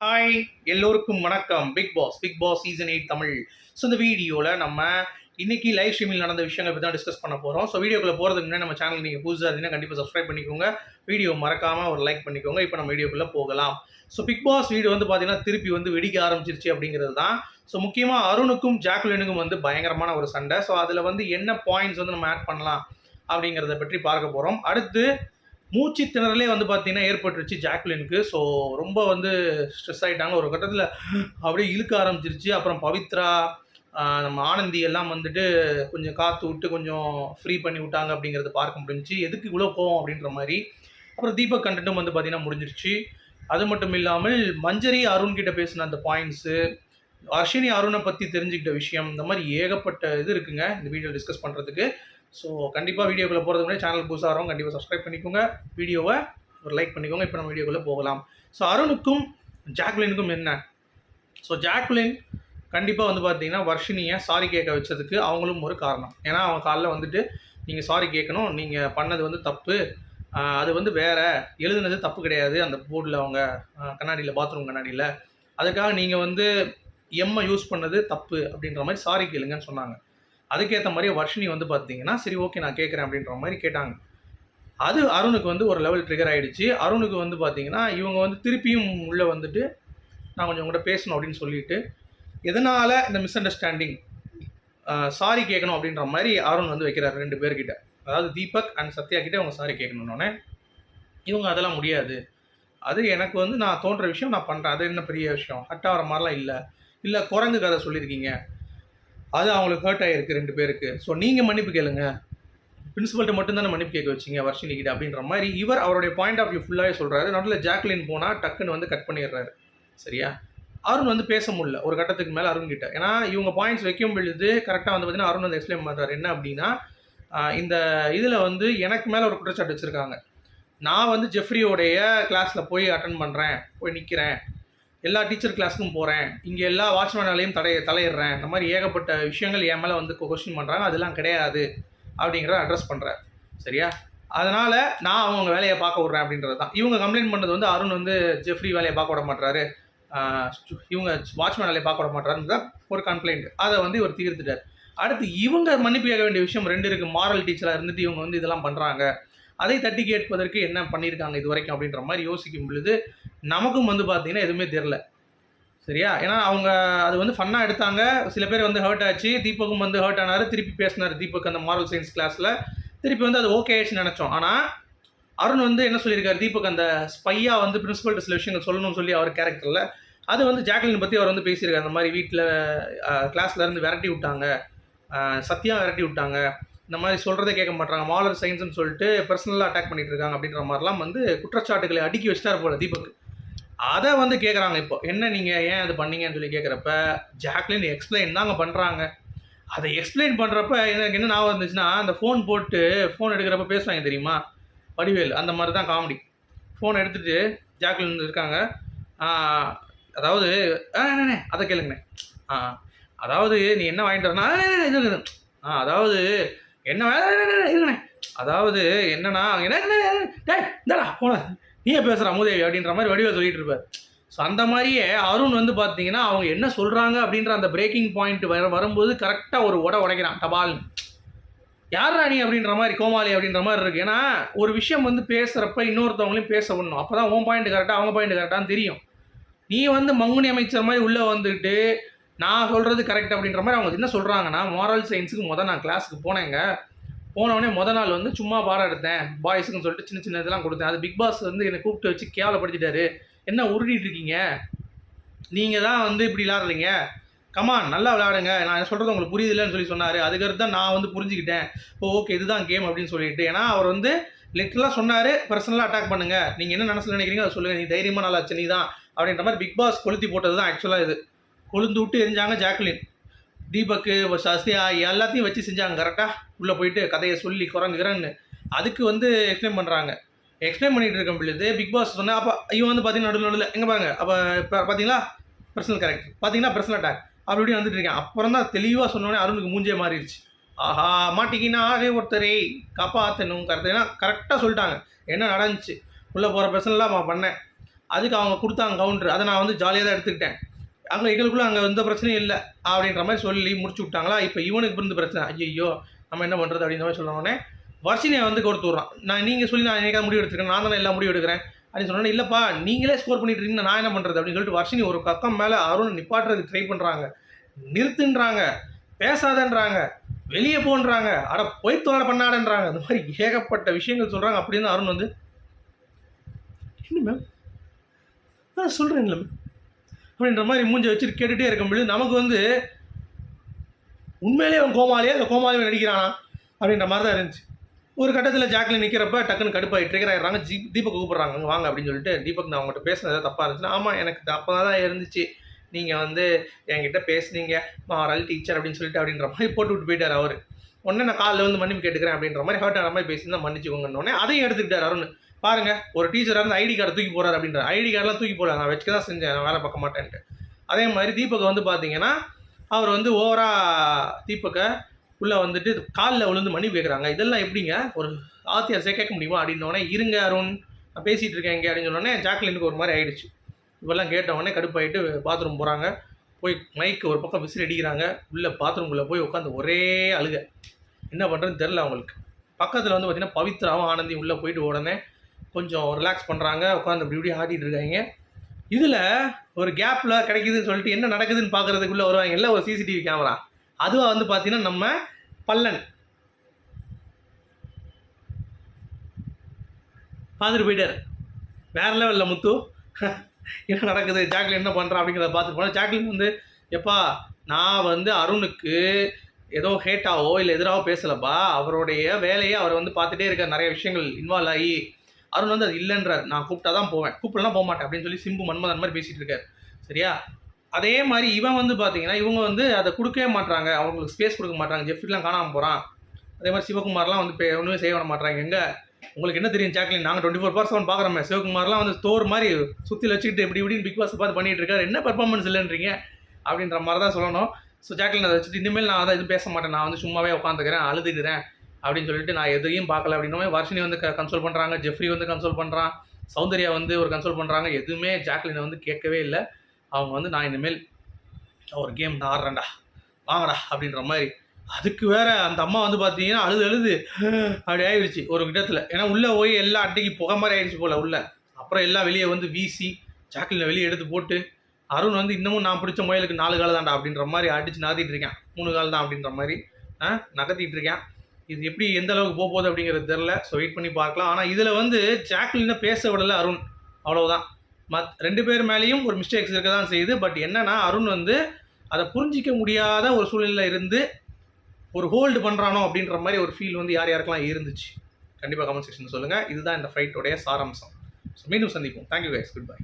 Hi எல்லோருக்கும் வணக்கம். Big boss big boss season eight Tamil. So இந்த வீடியோவில் நம்ம இன்றைக்கி லைவ் ஸ்ட்ரீமில் நடந்த விஷயங்களை பற்றி தான் டிஸ்கஸ் பண்ண போகிறோம் ஸோ வீடியோக்குள்ள போகிறதுக்கு முன்னாடி நம்ம சேனல் நீங்கள் புதுசாக இருந்தீங்கன்னா கண்டிப்பாக சப்ஸ்கிரைப் பண்ணிக்கோங்க. வீடியோ மறக்காமல் ஒரு லைக் பண்ணிக்கோங்க. இப்போ நம்ம வீடியோக்குள்ளே போகலாம். ஸோ பிக் பாஸ் வீடியோ வந்து பார்த்தீங்கன்னா திருப்பி வந்து வெடிக்க ஆரம்பிச்சிருச்சு அப்படிங்கிறது தான். ஸோ முக்கியமாக அருணுக்கும் ஜாக்குலினுக்கும் வந்து பயங்கரமான ஒரு சண்டை. ஸோ அதில் வந்து என்ன பாயிண்ட்ஸ் வந்து நம்ம ஆட் பண்ணலாம் அப்படிங்கிறத பற்றி பார்க்க போகிறோம் அடுத்து மூச்சு திணறலே வந்து பார்த்தீங்கன்னா ஏற்பட்டுருச்சு ஜாக்லினுக்கு. ஸோ ரொம்ப வந்து ஸ்ட்ரெஸ் ஆகிட்டாங்க ஒரு கட்டத்தில் அப்படியே இழுக்க ஆரம்பிச்சிருச்சு. அப்புறம் பவித்ரா நம்ம ஆனந்தி எல்லாம் வந்துட்டு கொஞ்சம் காற்று விட்டு கொஞ்சம் ஃப்ரீ பண்ணி விட்டாங்க அப்படிங்கிறத பார்க்க முடிஞ்சுச்சு. எதுக்கு இவ்வளோ போவோம் அப்படின்ற மாதிரி. அப்புறம் தீபக் கண்டென்ட்டும் வந்து பார்த்தீங்கன்னா முடிஞ்சிருச்சு. அது மட்டும் இல்லாமல் மஞ்சரி அருண் கிட்ட பேசின அந்த பாயிண்ட்ஸு அர்ஷினி அருணை பற்றி தெரிஞ்சுக்கிட்ட விஷயம் இந்த மாதிரி ஏகப்பட்ட இது இருக்குங்க. இந்த வீடியோ டிஸ்கஸ் பண்ணுறதுக்கு ஸோ கண்டிப்பாக வீடியோக்குள்ளே போகிறதுக்கு முன்னாடி சேனல் புதுசாக வரும் கண்டிப்பாக சப்ஸ்கிரைப் பண்ணிக்கோங்க. வீடியோவை ஒரு லைக் பண்ணிக்கோங்க. இப்போ நம்ம வீடியோக்குள்ளே போகலாம். ஸோ அருணுக்கும் ஜாக்லினுக்கும் என்ன? ஸோ ஜாக்லின் கண்டிப்பாக வந்து பார்த்தீங்கன்னா வர்ஷினியை சாரி கேட்க வச்சதுக்கு அவங்களும் ஒரு காரணம். ஏன்னா அவங்க காலைல வந்துட்டு நீங்கள் சாரி கேட்கணும். நீங்கள் பண்ணது வந்து தப்பு. அது வந்து வேறு. எழுதுனது தப்பு கிடையாது. அந்த போர்டில் அவங்க கண்ணாடியில் பாத்ரூம் கண்ணாடியில். அதுக்காக நீங்கள் வந்து எம்மை யூஸ் பண்ணது தப்பு அப்படின்ற மாதிரி சாரி கேளுங்கன்னு சொன்னாங்க. அதுக்கேற்ற மாதிரி வர்ஷினி வந்து பார்த்தீங்கன்னா சரி ஓகே நான் கேட்குறேன் அப்படின்ற மாதிரி கேட்டாங்க. அது அருணுக்கு வந்து ஒரு லெவல் ட்ரிகர் ஆகிடுச்சு அருணுக்கு வந்து பார்த்தீங்கன்னா இவங்க வந்து திருப்பியும் உள்ளே வந்துட்டு நான் கொஞ்சம் உங்கள்கிட்ட பேசணும் அப்படின்னு சொல்லிட்டு எதனால் இந்த மிஸ் அண்டர்ஸ்டாண்டிங் சாரி கேட்கணும் அப்படின்ற மாதிரி அருண் வந்து வைக்கிறார் ரெண்டு பேர்கிட்ட. அதாவது தீபக் அண்ட் சத்யா கிட்டே அவங்க சாரி கேட்கணுன்னொன்னே இவங்க அதெல்லாம் முடியாது. அது எனக்கு வந்து நான் தோன்ற விஷயம் நான் பண்ணுறேன் அது என்ன பெரிய விஷயம்? ஹட்டாகிற மாதிரிலாம் இல்லை. இல்லை குரங்கு கதை சொல்லியிருக்கீங்க. அது அவங்களுக்கு ஹர்ட் ஆகிருக்கு ரெண்டு பேருக்கு. ஸோ நீங்கள் மன்னிப்பு கேளுங்க. பிரின்சிபல்கிட்ட மட்டும்தானே மன்னிப்பு கேட்க வச்சிங்க வர்ஷினிக்கிட்ட அப்படின்ற மாதிரி இவர் அவருடைய பாயிண்ட் ஆஃப் வியூ ஃபுல்லாகவே சொல்கிறாரு நடுவில் ஜாக்லின் போனால் டக்குன்னு வந்து கட் பண்ணிடுறாரு. சரியா? அருண் வந்து பேச முடியல. ஒரு கட்டத்துக்கு மேலே அருண் கிட்ட. ஏன்னா இவங்க பாயிண்ட்ஸ் வைக்கும் பொழுது கரெக்டாக வந்து பார்த்தீங்கன்னா அருண் வந்து எக்ஸ்பிளைன் பண்ணுறாரு என்ன அப்படின்னா இந்த இதில் வந்து எனக்கு மேலே ஒரு குற்றச்சாட்டு வச்சுருக்காங்க. நான் வந்து ஜெஃப்ரியோடைய கிளாஸில் போய் அட்டன் பண்ணுறேன் போய் நிற்கிறேன் எல்லா டீச்சர் கிளாஸ்க்கும் போகிறேன் இங்கே எல்லா வாட்ச்மேனாலையும் தடை தலையிடுறேன். இந்த மாதிரி ஏகப்பட்ட விஷயங்கள் என் மேலே வந்து கொஸ்டின் பண்ணுறாங்க அதெல்லாம் கிடையாது அப்படிங்கிறத அட்ரஸ் பண்ணுறேன் சரியா? அதனால் நான் அவங்க வேலையை பார்க்க விட்றேன் அப்படின்றது தான். இவங்க கம்ப்ளைண்ட் பண்ணது வந்து அருண் வந்து ஜெஃப்ரி வேலையை பார்க்க விட மாட்டாரு இவங்க வாட்ச்மேன் வேலையை பார்க்க விட மாட்டாருன்னு தான் ஒரு கம்ப்ளைண்ட் அதை வந்து இவர் தீர்த்துட்டார். அடுத்து இவங்க மன்னிப்பு கேட்க வேண்டிய விஷயம் ரெண்டு இருக்குது மாரல் டீச்சராக இருந்துட்டு இவங்க வந்து இதெல்லாம் பண்ணுறாங்க அதை தட்டி கேட்பதற்கு என்ன பண்ணியிருக்காங்க இது வரைக்கும் அப்படின்ற மாதிரி யோசிக்கும் பொழுது நமக்கும் வந்து பார்த்தீங்கன்னா எதுவுமே தெரில சரியா? ஏன்னா அவங்க அது வந்து ஃபன்னாக எடுத்தாங்க. சில பேர் வந்து ஹர்ட் ஆச்சு. தீபக்கும் வந்து ஹர்ட் ஆனார். திருப்பி பேசினார் தீபக் அந்த மாரல் சயின்ஸ் கிளாஸில் திருப்பி வந்து அது ஓகே ஆயிடுச்சுன்னு நினச்சோம். ஆனால் அருண் வந்து என்ன சொல்லியிருக்காரு? தீபக் அந்த ஸ்பையாக வந்து பிரின்சிபல்கிட்ட சில விஷயங்கள் சொல்லணும்னு சொல்லி அவர் கேரக்டரில் அது வந்து ஜாக்லின் பற்றி அவர் வந்து பேசியிருக்காரு. அந்த மாதிரி வீட்டில் கிளாஸ்லேருந்து விரட்டி விட்டாங்க. அஹ், சத்யா விரட்டி விட்டாங்க. இந்த மாதிரி சொல்கிறதே கேட்க மாட்டாங்க மாலர் சயின்ஸ்னு சொல்லிட்டு பர்சனலாக அட்டாக் பண்ணிட்டுருக்காங்க அப்படின்ற மாதிரிலாம் வந்து குற்றச்சாட்டுகளை அடுக்கி வச்சிட்டார் போல தீபக் அதை வந்து கேட்குறாங்க இப்போ என்ன நீங்கள் ஏன் அது பண்ணீங்கன்னு சொல்லி கேட்குறப்ப ஜாக்லின் எக்ஸ்பிளைன் தாங்க பண்ணுறாங்க அதை எக்ஸ்பிளைன் பண்ணுறப்ப எனக்கு என்ன ஞாபகம் இருந்துச்சுன்னா அந்த ஃபோன் போட்டு ஃபோன் எடுக்கிறப்ப பேசுவாங்க தெரியுமா வடிவேல் அந்த மாதிரி தான் காமெடி ஃபோன் எடுத்துகிட்டு ஜாக்லின் இருக்காங்க அதாவது ஆ, அதை கேளுங்கண்ணே ஆ அதாவது நீ என்ன வாங்கிட்டு வரனா ஆ அதாவது என்ன இருக்கணே அதாவது என்னன்னா என்ன என்ன, டேய் போன நீயே பேசுகிற அமுதேவி அப்படின்ற மாதிரி வடிவில் சொல்லிட்டு இருப்பார். ஸோ அந்த மாதிரியே அருண் வந்து பார்த்தீங்கன்னா அவங்க என்ன சொல்கிறாங்க அப்படின்ற அந்த பிரேக்கிங் பாயிண்ட் வர வரும்போது கரெக்டாக ஒரு உட உடைக்கிறான் டபால் யார் ராணி அப்படின்ற மாதிரி கோமாளி அப்படின்ற மாதிரி இருக்குது ஏன்னா ஒரு விஷயம் வந்து பேசுகிறப்ப இன்னொருத்தவங்களையும் பேச விடணும். அப்போ தான் உன் பாயிண்ட் கரெக்டாக அவங்க பாயிண்ட் கரெக்டான்னு தெரியும். நீ வந்து மங்குனி அமைச்சர் மாதிரி உள்ளே வந்துட்டு நான் சொல்கிறது கரெக்ட் அப்படின்ற மாதிரி அவங்க என்ன சொல்கிறாங்கன்னா மாரல் சயின்ஸுக்கு மொதல் நான் கிளாஸுக்கு போனேங்க. போனவொடனே மொதல் நாள் வந்து சும்மா பாடம் எடுத்தேன். பாய்ஸுக்குன்னு சொல்லிட்டு சின்ன சின்ன இதெல்லாம் கொடுத்தேன். அது பிக் பாஸ் வந்து என்னை கூப்பிட்டு வச்சு கேவலப்படுத்திட்டாரு என்ன உருட்டிட்டு இருக்கீங்க? நீங்கள் தான் வந்து இப்படி விளாடுறீங்க கமான் நல்லா விளையாடுங்க. நான் சொல்கிறது உங்களுக்கு புரியுதுலன்னு சொல்லி சொன்னார். அதுக்கடுத்து தான் நான் வந்து புரிஞ்சுக்கிட்டேன். ஓ ஓகே இதுதான் கேம் அப்படின்னு சொல்லிட்டு. ஏன்னா அவர் வந்து லிட்டரலாக சொன்னார் பர்சனலாக அட்டாக் பண்ணுங்கள் நீங்கள் என்ன மனசில் நினைக்கிறீங்க அதை சொல்லுங்கள் நீ தைரியமாக நல்லா நீ தான் அப்படின்ற மாதிரி பிக் பாஸ் கொளுத்தி போட்டது தான் ஆக்சுவலாக இது. கொழுந்து விட்டு எரிஞ்சாங்க ஜாக்லின் தீபக்கு சஸ்தியா எல்லாத்தையும் வச்சு செஞ்சாங்க. கரெக்டாக உள்ளே போயிட்டு கதையை சொல்லி குரங்குறன்னு அதுக்கு வந்து எக்ஸ்பிளைன் பண்ணுறாங்க எக்ஸ்பிளைன் பண்ணிகிட்டு இருக்கும் பொழுது பிக் பாஸ் சொன்னால் அப்போ இவன் வந்து பார்த்தீங்கன்னா நடுவில் நடுவில் எங்கே பாருங்க? அப்போ இப்போ பார்த்தீங்களா பர்சனல் கரெக்ட் பார்த்தீங்கன்னா பர்சனல் அட்டாக் அப்படி வந்துட்டு இருக்கேன். அப்புறம் தான் தெளிவாக சொன்னோடனே அருணுக்கு மூஞ்சே மாறிடுச்சு. ஆஹா மாட்டிக்கினா அதே ஒருத்தரே காப்பாற்றணும் கரெக்டாக கரெக்டாக சொல்லிட்டாங்க. என்ன நடந்துச்சு? உள்ளே போகிற பிரச்சனைலாம் நான் பண்ணேன். அதுக்கு அவங்க கொடுத்தாங்க கவுண்டர் அதை நான் வந்து ஜாலியாக தான் எடுத்துக்கிட்டேன். அங்கே எங்களுக்குள்ள அங்கே எந்த பிரச்சனையும் இல்லை அப்படின்ற மாதிரி சொல்லி முடிச்சு விட்டாங்களா? இப்போ இவனுக்கு இருந்து பிரச்சனை. ஐயோ நம்ம என்ன பண்ணுறது அப்படின்ற மாதிரி சொன்னோடனே வர்ஷினியை வந்து கொடுத்து விட்றான். நான் நீங்கள் சொல்லி நான் என்னைக்காவது முடிவு எடுத்துருக்கேன். நான் தானே எல்லாம் முடிவு எடுக்கிறேன். அப்படின்னு சொன்னோன்னே இல்லைப்பா நீங்களே ஸ்கோர் பண்ணிட்டு இருக்கீங்க நான் என்ன பண்ணுறது அப்படின்னு சொல்லிட்டு வர்ஷினி ஒரு பக்கம் மேலே அருண் நிப்பாட்டுறதுக்கு ட்ரை பண்ணுறாங்க நிறுத்துன்றாங்க. பேசாதன்றாங்க. வெளியே போன்றாங்க. அட போய் தோட பண்ணாடன்றாங்க அந்த மாதிரி ஏகப்பட்ட விஷயங்கள் சொல்கிறாங்க அப்படின்னு அருண் வந்து என்ன மேம் நான் சொல்கிறேன்ல மேம் அப்படின்ற மாதிரி மூஞ்ச வச்சுட்டு கேட்டுகிட்டே இருக்கும்பொழுது நமக்கு வந்து உண்மையிலேயே அவன் கோமாளியா இல்லை கோமாளியை நடிக்கிறானா? அப்படின்ற மாதிரி தான் இருந்துச்சு. ஒரு கட்டத்தில் ஜாக்கில் நிற்கிறப்ப டக்குன்னு கடுப்பாகி ட்ரிகர் ஆகிடுறாங்க ஜி தீபக் கூப்பிட்றாங்க. அங்கே வாங்க அப்படின்னு சொல்லிட்டு தீபக் நான் அவங்ககிட்ட பேசினது ஏதாவது தப்பாக இருந்துச்சுன்னா ஆமாம் எனக்கு அப்போ தான் இருந்துச்சு. நீங்கள் வந்து என்கிட்ட பேசுனீங்க. மாரல் டீச்சர் அப்படின்னு சொல்லிட்டு அப்படின்ற மாதிரி போட்டு விட்டு போயிட்டார் அவர். உடனே நான் காலில் வந்து மன்னிப்பு கேட்டுக்கிறேன் அப்படின்ற மாதிரி ஹர்ட் ஆன மாதிரி பேசியிருந்தா மன்னிச்சுக்கோங்கன்னு உடனே அதையும் எடுத்துக்கிட்டார் அருண். பாருங்க ஒரு டீச்சராக இருந்து ஐடி கார்டை தூக்கி போறாரு அப்படின்ற ஐடி கார்டெலாம் தூக்கி போடல நான் வச்சுக்க தான் செஞ்சேன் நான் வேலை பார்க்க மாட்டேன்ட்டு. அதே மாதிரி தீபக் வந்து பார்த்தீங்கன்னா அவர் வந்து ஓவரா தீபக்கை உள்ளே வந்துட்டு காலில் விழுந்து மன்னிப்பு கேட்குறாங்க இதெல்லாம் எப்படிங்க? ஒரு ஆத்தியாசே கேட்க முடியுமா? அப்படின்னோடனே இருங்க அருண் நான் பேசிகிட்டு இருக்கேன் இங்கே அப்படின்னு சொன்னோடனே ஜாக்லினுக்கு ஒரு மாதிரி ஆயிடுச்சு. இவெல்லாம் கேட்ட உடனே கடுப்பாயிட்டு பாத்ரூம் போகிறாங்க போய் மைக்கு ஒரு பக்கம் விசில் அடிக்கிறாங்க. உள்ளே பாத்ரூம்குள்ளே போய் உட்காந்து ஒரே அழுக. என்ன பண்ணுறதுன்னு தெரில அவங்களுக்கு. பக்கத்தில் வந்து பார்த்திங்கன்னா பவித்ராவும் ஆனந்தி உள்ளே போயிட்டு உடனே கொஞ்சம் ரிலாக்ஸ் பண்ணுறாங்க உட்காந்து அப்படி இப்படி ஆடிட்டு இருக்காங்க. இதில் ஒரு கேப்பில் கிடைக்குதுன்னு சொல்லிட்டு என்ன நடக்குதுன்னு பார்க்குறதுக்குள்ளே வருவாங்கல்ல ஒரு சிசிடிவி கேமரா அதுவாக வந்து பார்த்தீங்கன்னா நம்ம பல்லன். பார்த்துட்டு போயிட்டார். வேற லெவலில் முத்து. என்ன நடக்குது? ஜாக்லின் என்ன பண்ணுறான் அப்படிங்கிறத பார்த்துட்டு போனால் ஜாக்லின் வந்து எப்பா நான் வந்து அருணுக்கு ஏதோ ஹேட்டாவோ இல்லை எதிராகவோ பேசலப்பா. அவருடைய வேலையை அவர் வந்து பார்த்துட்டே இருக்கார். நிறைய விஷயங்கள் இன்வால்வ் ஆகி அருண் வந்து அது இல்லைன்றார். நான் கூப்பிட்டா தான் போவேன். கூப்பிடலாம் போக மாட்டேன். அப்படின்னு சொல்லி சிம்பு மன்மதன் மாதிரி பேசிகிட்டு இருக்காரு. சரியா? அதே மாதிரி இவன் வந்து பார்த்தீங்கன்னா இவங்க வந்து அதை கொடுக்கவே மாட்றாங்க. அவங்களுக்கு ஸ்பேஸ் கொடுக்க மாட்டாங்க ஜெஃப்ரிலாம் காணாமல் போகிறான் அதே மாதிரி சிவகுமார்லாம் வந்து இப்போ ஒன்றுமே செய்ய விட மாட்டாங்க எங்கே? உங்களுக்கு என்ன தெரியும் ஜாக்லின் நாங்கள் டுவெண்ட்டி ஃபோர் பர்சன் செவன் பார்க்குறோமே சிவகுமார்லாம் வந்து ஸ்டோர் மாதிரி சுற்றி வச்சுக்கிட்டு இப்படி இப்படின்னு பிக் பாஸ் பார்த்து பண்ணிட்டு இருக்காரு. என்ன பெர்ஃபார்மன்ஸ் இல்லைன்றீங்க? அப்படின்ற மாதிரி தான் சொல்லணும். ஸோ ஜாக்லின் அதை வச்சுட்டு இனிமேல் நான் அதை எதுவும் பேச மாட்டேன். நான் வந்து சும்மாவே உட்காந்துக்கிறேன் அழுதுக்கிறேன். அப்படின்னு சொல்லிட்டு நான் எதையும் பார்க்கல அப்படின்ற வர்ஷினி வந்து கன்சோல் பண்ணுறாங்க ஜெஃப்ரி வந்து கன்சோல் பண்ணுறான் சௌந்தர்யா வந்து ஒரு கன்சோல் பண்ணுறாங்க எதுவுமே ஜாக்லினை வந்து கேட்கவே இல்லை. அவங்க வந்து நான் இனிமேல் ஒரு கேம் நான் ஆடுறேன்டா வாங்கடா அப்படின்ற மாதிரி. அதுக்கு வேற அந்த அம்மா வந்து பார்த்தீங்கன்னா அழுது அழுது அப்படி ஆயிடுச்சு ஒரு விதத்தில். ஏன்னா உள்ளே போய் எல்லா அட்டைக்கு புகை மாதிரி ஆயிடுச்சு போல் உள்ள. அப்புறம் எல்லாம் வெளியே வந்து வீசி ஜாக்லினை வெளியே எடுத்து போட்டு அருண் வந்து இன்னமும் நான் பிடிச்ச முயலுக்கு நாலு கால் தான்டா அப்படின்ற மாதிரி அடிச்சு நகர்த்திட்டு இருக்கேன். மூணு கால் தான் அப்படின்ற மாதிரி நகர்த்திட்டு இருக்கேன். இது எப்படி எந்த அளவுக்கு போக போகுது அப்படிங்கிறது தெரில ஸோ வெயிட் பண்ணி பார்க்கலாம். ஆனால் இதில் வந்து ஜாக்லினை பேச விடலை அருண். அவ்வளோதான் மத் ரெண்டு பேர் மேலேயும் ஒரு மிஸ்டேக்ஸ் இருக்க தான் செய்யுது. பட் என்னென்னா அருண் வந்து அதை புரிஞ்சிக்க முடியாத ஒரு சூழ்நிலையில் இருந்து ஒரு ஹோல்டு பண்ணுறானோ அப்படின்ற மாதிரி ஒரு ஃபீல் வந்து யார் யாருக்கெல்லாம் இருந்துச்சு? கண்டிப்பாக கமெண்ட் செக்ஷன் சொல்லுங்கள் இதுதான் இந்த ஃபைட்டோடைய சாராம்சம். ஸோ மீண்டும் சந்திப்போம். Thank you guys good bye